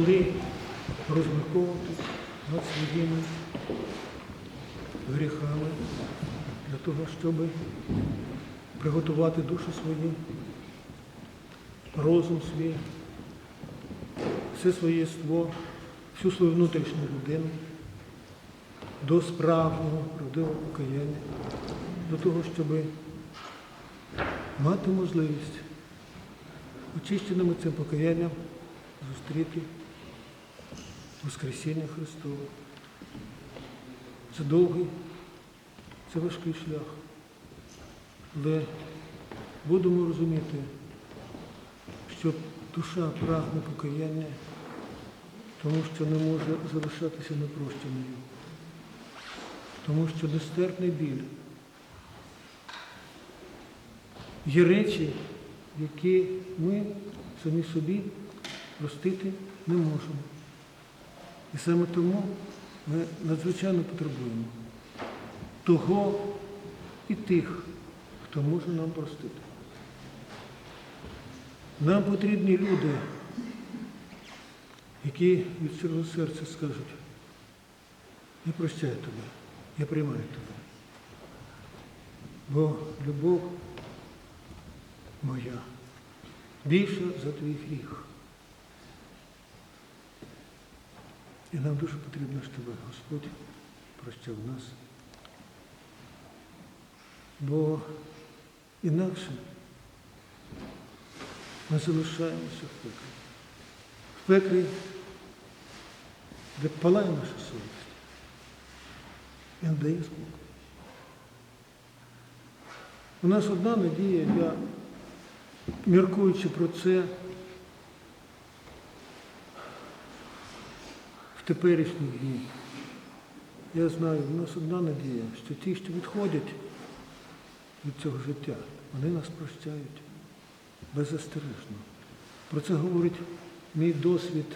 Коли розмірковувати над своїми гріхами для того, щоб приготувати душу свою, розум свій, все своє єство, всю свою внутрішню людину до справжнього правдивого покаяння, до того, щоб мати можливість очищеними цим покаянням зустріти Воскресіння Христове. Це довгий, це важкий шлях. Але будемо розуміти, що душа прагне покаяння, тому що не може залишатися непрощеною, тому що нестерпний біль. Є речі, які ми самі собі простити не можемо. І саме тому ми надзвичайно потребуємо того і тих, хто може нам простити. Нам потрібні люди, які від щирого серця скажуть, я прощаю тебе, я приймаю тебе. Бо любов моя більша за твій гріх. І нам дуже потрібно, щоб Господь прощав нас. Бо інакше ми залишаємося в пеклі. В пеклі, де палає наша совість і не дає спокою. У нас одна надія, я, міркуючи про це, в теперішні дні. Я знаю, в нас одна надія, що ті, що відходять від цього життя, вони нас прощають беззастережно. Про це говорить мій досвід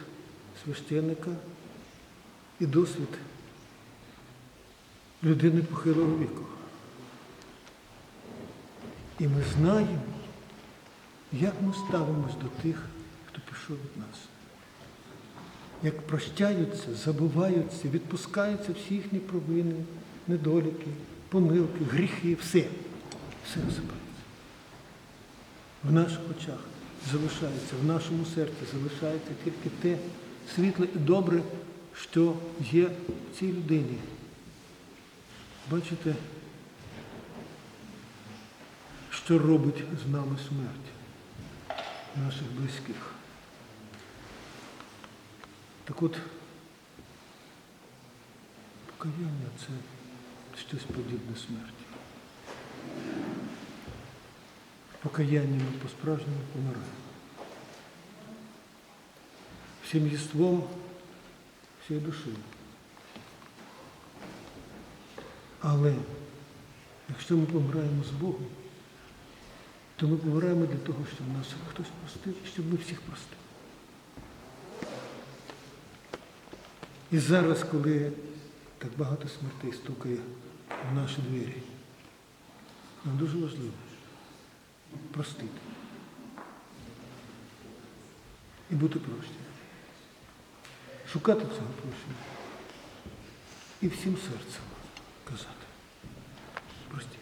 священника і досвід людини похилого віку. І ми знаємо, як ми ставимось до тих, хто пішов від нас як прощаються, забуваються, відпускаються всі їхні провини, недоліки, помилки, гріхи, все. Все розсипається. В наших очах залишається, в нашому серці залишається тільки те світле і добре, що є в цій людині. Бачите, що робить з нами смерть наших близьких. Так от, покаяння це щось подібне смерті. Покаяння ми по-справжньому помираємо. Всім єством, всією душею. Але якщо ми помираємо з Богом, то ми помираємо для того, щоб нас хтось простив, щоб ми всіх простили. І зараз, коли так багато смертей стукає в наші двері, нам дуже важливо простити і бути прощеним. Шукати цього прощення і всім серцем казати. Простіть.